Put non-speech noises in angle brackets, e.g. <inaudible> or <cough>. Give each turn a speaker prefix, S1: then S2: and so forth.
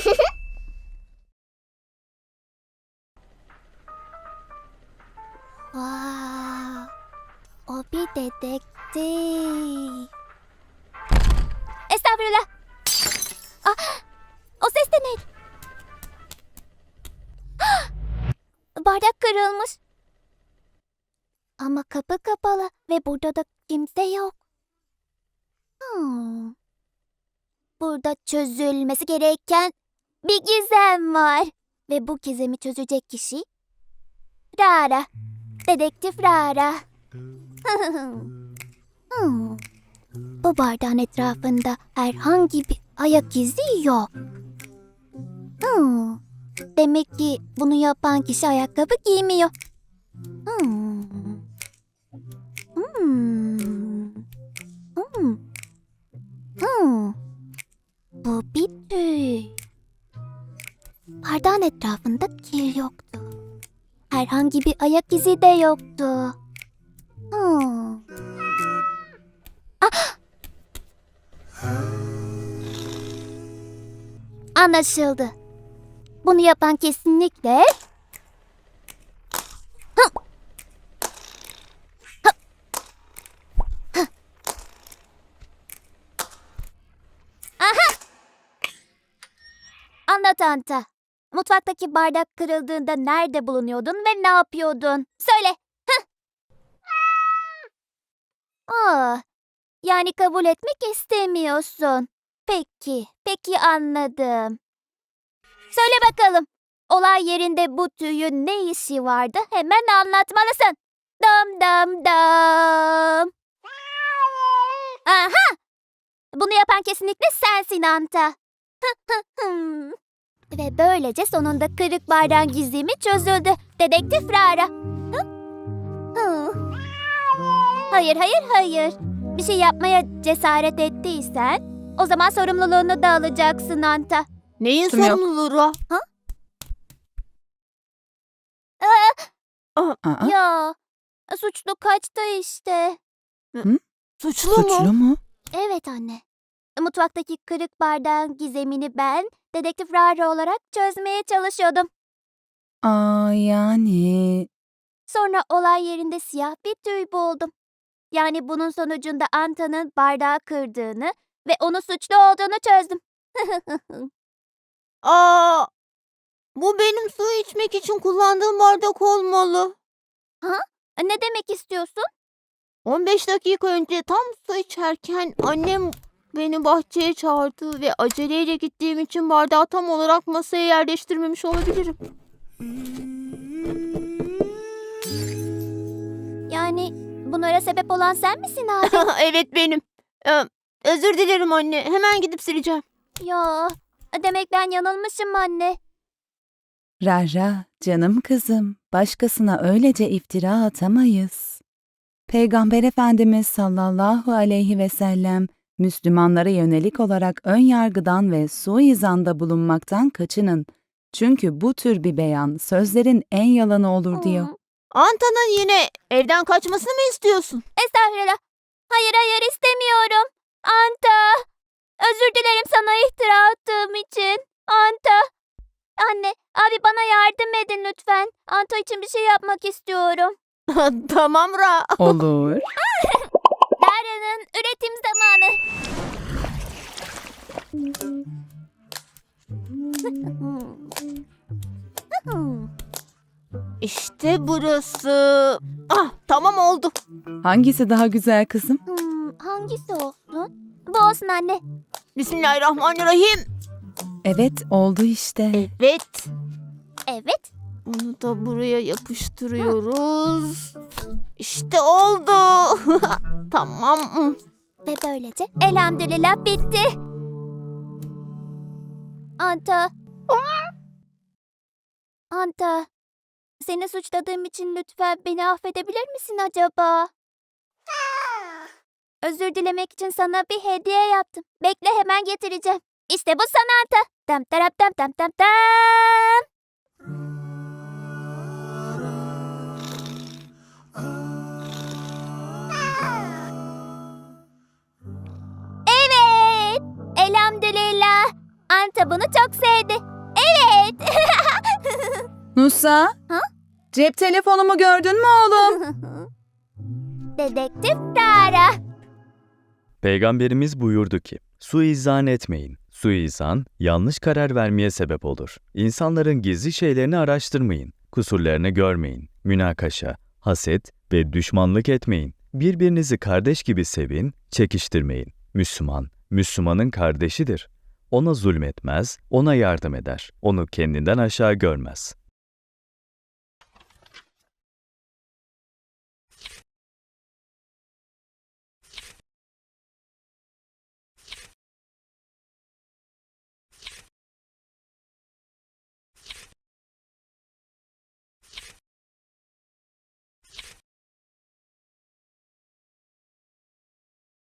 S1: <laughs> わあ、帯ででっちー。Estağfurullah. Ah, o ses de neydi? Ah, <gasps> Bardak kırılmış. Ama kapı kapalı ve burada da kimse yok. Hmm. Burada çözülmesi gereken bir gizem var. Ve bu gizemi çözecek kişi Rara. Dedektif Rara. <laughs> Bu bardağın etrafında herhangi bir ayak izi yok. Demek ki bunu yapan kişi ayakkabı giymiyor. Hmm. Bu bir tüy. Bardağın etrafında kir yoktu. Herhangi bir ayak izi de yoktu. Hmm. Ah! Anlaşıldı. Bunu yapan kesinlikle... Hı! Hı! Aha! Anlat Anta. Mutfaktaki bardak kırıldığında nerede bulunuyordun ve ne yapıyordun? Söyle. Heh. Aa, yani kabul etmek istemiyorsun. Peki, peki anladım. Söyle bakalım. Olay yerinde bu tüyün ne işi vardı? Hemen anlatmalısın. Dam dam dam. Aha! Bunu yapan kesinlikle sensin Anta. Ve böylece sonunda kırık bardağın gizemi çözüldü. Dedektif Rara. Hı? Hı. Hayır, hayır, hayır. Bir şey yapmaya cesaret ettiysen o zaman sorumluluğunu da alacaksın Anta.
S2: Neyin
S3: Tüm yok.
S2: sorumluluğu? Ra?
S3: Aa,
S1: Ya, suçlu kaçtı işte.
S2: Suçlu, mu?
S3: suçlu mu?
S1: Evet anne. Mutfaktaki kırık bardağın gizemini ben dedektif Rara olarak çözmeye çalışıyordum.
S3: Aa yani
S1: Sonra olay yerinde siyah bir tüy buldum. Yani bunun sonucunda Anta'nın bardağı kırdığını ve onu suçlu olduğunu çözdüm. <laughs>
S2: Aa, bu benim su içmek için kullandığım bardak olmalı.
S1: ne demek istiyorsun?
S2: 15 dakika önce tam su içerken annem beni bahçeye çağırdı ve aceleyle gittiğim için bardağı tam olarak masaya yerleştirmemiş olabilirim.
S1: Yani bunlara sebep olan sen misin abi? <laughs>
S2: evet benim. Ee, özür dilerim anne. Hemen gidip sileceğim.
S1: ya, demek ben yanılmışım anne.
S3: Rara canım kızım başkasına öylece iftira atamayız. Peygamber Efendimiz sallallahu aleyhi ve sellem Müslümanlara yönelik olarak ön yargıdan ve suizanda bulunmaktan kaçının. Çünkü bu tür bir beyan sözlerin en yalanı olur diyor.
S2: Anta'nın yine evden kaçmasını mı istiyorsun?
S1: Estağfurullah. Hayır hayır istemiyorum. Anta. Özür dilerim sana iftira attığım için. Anta. Anne, abi bana yardım edin lütfen. Anta için bir şey yapmak istiyorum. <laughs>
S2: tamam Ra.
S3: Olur. <laughs>
S1: Üretim zamanı. <laughs>
S2: İşte burası. Ah tamam oldu.
S3: Hangisi daha güzel kızım?
S1: Hmm, hangisi olsun? Bu olsun anne.
S2: Bismillahirrahmanirrahim.
S3: Evet oldu işte.
S2: Evet.
S1: Evet.
S2: Bunu da buraya yapıştırıyoruz. İşte oldu. <laughs> tamam.
S1: Ve böylece elhamdülillah bitti. Anta. Anta. Seni suçladığım için lütfen beni affedebilir misin acaba? Özür dilemek için sana bir hediye yaptım. Bekle hemen getireceğim. İşte bu sana Anta. Tam tarap tam tam tam tam. Anta bunu çok sevdi. Evet. <laughs>
S3: Nusa?
S1: Ha?
S3: Cep telefonumu gördün mü oğlum? <laughs>
S1: Dedektif Rara.
S2: Peygamberimiz buyurdu ki, suizan etmeyin. Suizan, yanlış karar vermeye sebep olur. İnsanların gizli şeylerini araştırmayın. Kusurlarını görmeyin. Münakaşa, haset ve düşmanlık etmeyin. Birbirinizi kardeş gibi sevin, çekiştirmeyin. Müslüman, Müslümanın kardeşidir. Ona zulmetmez, ona yardım eder. Onu kendinden aşağı görmez.